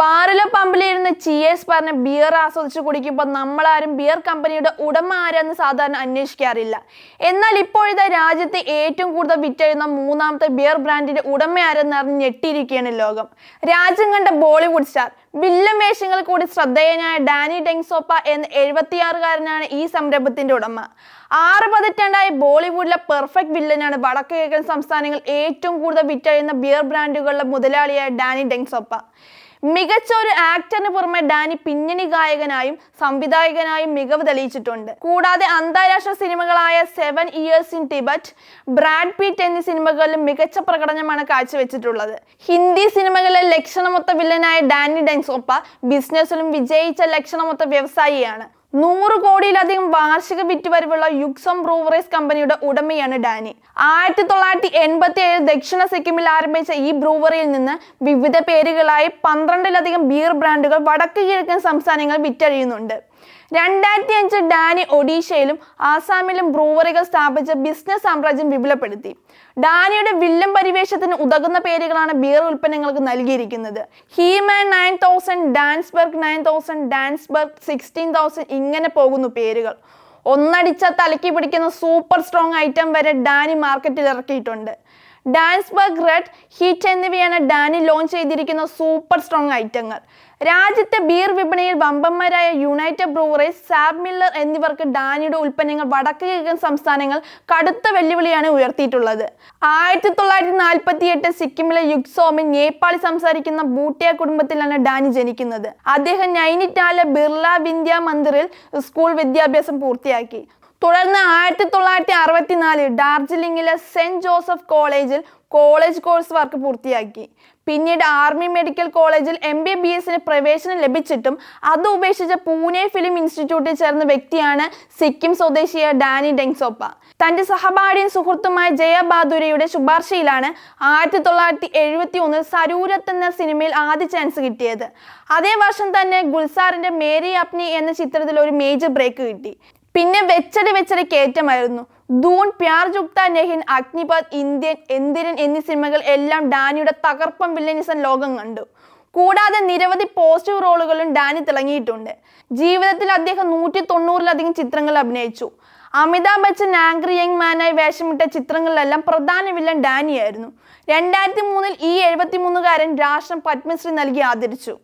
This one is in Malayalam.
ബാറിലെ പമ്പിലിരുന്ന് ചിയേഴ്സ് പറഞ്ഞ് ബിയർ ആസ്വദിച്ച് കുടിക്കുമ്പോൾ നമ്മളാരും ബിയർ കമ്പനിയുടെ ഉടമ ആരെന്ന് സാധാരണ അന്വേഷിക്കാറില്ല. എന്നാൽ ഇപ്പോഴത്തെ രാജ്യത്ത് ഏറ്റവും കൂടുതൽ വിറ്റഴുന്ന മൂന്നാമത്തെ ബിയർ ബ്രാൻഡിന്റെ ഉടമ ആരെന്ന് അറിഞ്ഞ് ഞെട്ടിയിരിക്കുകയാണ് ലോകം. രാജ്യം കണ്ട ബോളിവുഡ് സ്റ്റാർ വില്ലൻ വേഷങ്ങൾ കൂടി ശ്രദ്ധേയനായ ഡാനി ഡെങ്സോപ്പ എന്ന എഴുപത്തിയാറുകാരനാണ് ഈ സംരംഭത്തിന്റെ ഉടമ. ആറ് പതിറ്റാണ്ടായി ബോളിവുഡിലെ പെർഫെക്റ്റ് വില്ലനാണ് വടക്കു കിഴക്കൻ സംസ്ഥാനങ്ങൾ ഏറ്റവും കൂടുതൽ വിറ്റഴിയുന്ന ബിയർ ബ്രാൻഡുകളുടെ മുതലാളിയായ ഡാനി ഡെങ്സോപ്പ. മികച്ച ഒരു ആക്ടറിന് പുറമെ ഡാനി പിന്നണി ഗായകനായും സംവിധായകനായും മികവ് തെളിയിച്ചിട്ടുണ്ട്. കൂടാതെ അന്താരാഷ്ട്ര സിനിമകളായ seven years in Tibet Brad Pitt എന്നീ സിനിമകളിലും മികച്ച പ്രകടനമാണ് കാഴ്ചവെച്ചിട്ടുള്ളത്. ഹിന്ദി സിനിമകളിലെ ലക്ഷണമൊത്ത വില്ലനായ ഡാനി ഡെൻസോപ്പ ബിസിനസ്സിലും വിജയിച്ച ലക്ഷണമൊത്ത വ്യവസായിയാണ്. നൂറ് കോടിയിലധികം വാർഷിക വിറ്റുവരവുള്ള യുക്സം ബ്രൂവറീസ് കമ്പനിയുടെ ഉടമയാണ് ഡാനി. ആയിരത്തി തൊള്ളായിരത്തി എൺപത്തി ഏഴ് ദക്ഷിണ സിക്കിമിൽ ആരംഭിച്ച ഈ ബ്രൂവറിയിൽ നിന്ന് വിവിധ പേരുകളായി പന്ത്രണ്ടിലധികം ബിയർ ബ്രാൻഡുകൾ വടക്ക് കിഴക്കൻ സംസ്ഥാനങ്ങൾ വിറ്റഴിയുന്നുണ്ട്. രണ്ടായിരത്തി അഞ്ച് ഡാനി ഒഡീഷയിലും ആസാമിലും ബ്രൂവറികൾ സ്ഥാപിച്ച ബിസിനസ് സാമ്രാജ്യം വിപുലപ്പെടുത്തി. ഡാനിയുടെ വില്ലൻ പരിവേഷത്തിന് ഉതകുന്ന പേരുകളാണ് ബിയർ ഉൽപ്പന്നങ്ങൾക്ക് നൽകിയിരിക്കുന്നത്. Heman nine thousand Dansberg nine thousand Dansberg sixteen thousand ഇങ്ങനെ പോകുന്നു പേരുകൾ. ഒന്നടിച്ച തലക്കി പിടിക്കുന്ന സൂപ്പർ സ്ട്രോങ് ഐറ്റം വരെ ഡാനി മാർക്കറ്റിൽ ഇറക്കിയിട്ടുണ്ട്. ഡാൻസ്ബർഗ് റെഡ് ഹീറ്റ് എന്നിവയാണ് ഡാനി ലോഞ്ച് ചെയ്തിരിക്കുന്ന സൂപ്പർ സ്ട്രോങ് ഐറ്റങ്ങൾ. രാജ്യത്തെ ബിയർ വിപണിയിൽ വമ്പന്മാരായ യുണൈറ്റഡ് ബ്രൂവറീസ് സാബ് മില്ലർ എന്നിവർക്ക് ഡാനിയുടെ ഉൽപ്പന്നങ്ങൾ വടക്ക് കിഴക്കൻ സംസ്ഥാനങ്ങൾ കടുത്ത വെല്ലുവിളിയാണ് ഉയർത്തിയിട്ടുള്ളത്. ആയിരത്തി തൊള്ളായിരത്തി നാൽപ്പത്തി എട്ട് സിക്കിമിലെ യുക്സോമിൽ നേപ്പാളി സംസാരിക്കുന്ന ബൂട്ടിയ കുടുംബത്തിലാണ് ഡാനി ജനിക്കുന്നത്. അദ്ദേഹം നൈനിറ്റാലെ ബിർള വിന്ധ്യ മന്ദിറിൽ സ്കൂൾ വിദ്യാഭ്യാസം പൂർത്തിയാക്കി. തുടർന്ന് ആയിരത്തി തൊള്ളായിരത്തി അറുപത്തിനാലിൽ ഡാർജിലിംഗിലെ സെന്റ് ജോസഫ് കോളേജിൽ കോളേജ് കോഴ്സ് വർക്ക് പൂർത്തിയാക്കി. പിന്നീട് ആർമി മെഡിക്കൽ കോളേജിൽ എം ബി ബി എസിന് പ്രവേശനം ലഭിച്ചിട്ടും അത് ഉപേക്ഷിച്ച പൂനെ ഫിലിം ഇൻസ്റ്റിറ്റ്യൂട്ടിൽ ചേർന്ന വ്യക്തിയാണ് സിക്കിം സ്വദേശിയായ ഡാനി ഡെങ്സോപ്പ. തന്റെ സഹപാഠിയും സുഹൃത്തുമായ ജയ ബാദുരയുടെ ശുപാർശയിലാണ് ആയിരത്തി തൊള്ളായിരത്തി എഴുപത്തി ഒന്നിൽ സരൂരത്ത് എന്ന സിനിമയിൽ ആദ്യ ചാൻസ് കിട്ടിയത്. അതേ വർഷം തന്നെ ഗുൽസാറിന്റെ മേരി അപ്നി എന്ന ചിത്രത്തിൽ ഒരു മേജർ ബ്രേക്ക് കിട്ടി. പിന്നെ വെച്ചടി വെച്ചടി കയറ്റമായിരുന്നു. ദൂൺ പ്യാർ ജുക്ത നെഹിൻ അഗ്നിപത് ഇന്ത്യൻ എന്തിരൻ എന്നീ സിനിമകൾ എല്ലാം ഡാനിയുടെ തകർപ്പൻ വില്ലനിസം ലോകം കണ്ടു. കൂടാതെ നിരവധി പോസിറ്റീവ് റോളുകളും ഡാനി തിളങ്ങിയിട്ടുണ്ട്. ജീവിതത്തിൽ അദ്ദേഹം നൂറ്റി തൊണ്ണൂറിലധികം ചിത്രങ്ങൾ അഭിനയിച്ചു. അമിതാഭ് ബച്ചൻ ആംഗ്രി യങ് മാനായി വേഷമിട്ട ചിത്രങ്ങളിലെല്ലാം പ്രധാന വില്ലൻ ഡാനിയായിരുന്നു. രണ്ടായിരത്തി മൂന്നിൽ ഈ എഴുപത്തി മൂന്നുകാരൻ രാഷ്ട്രം പത്മശ്രീ നൽകി ആദരിച്ചു.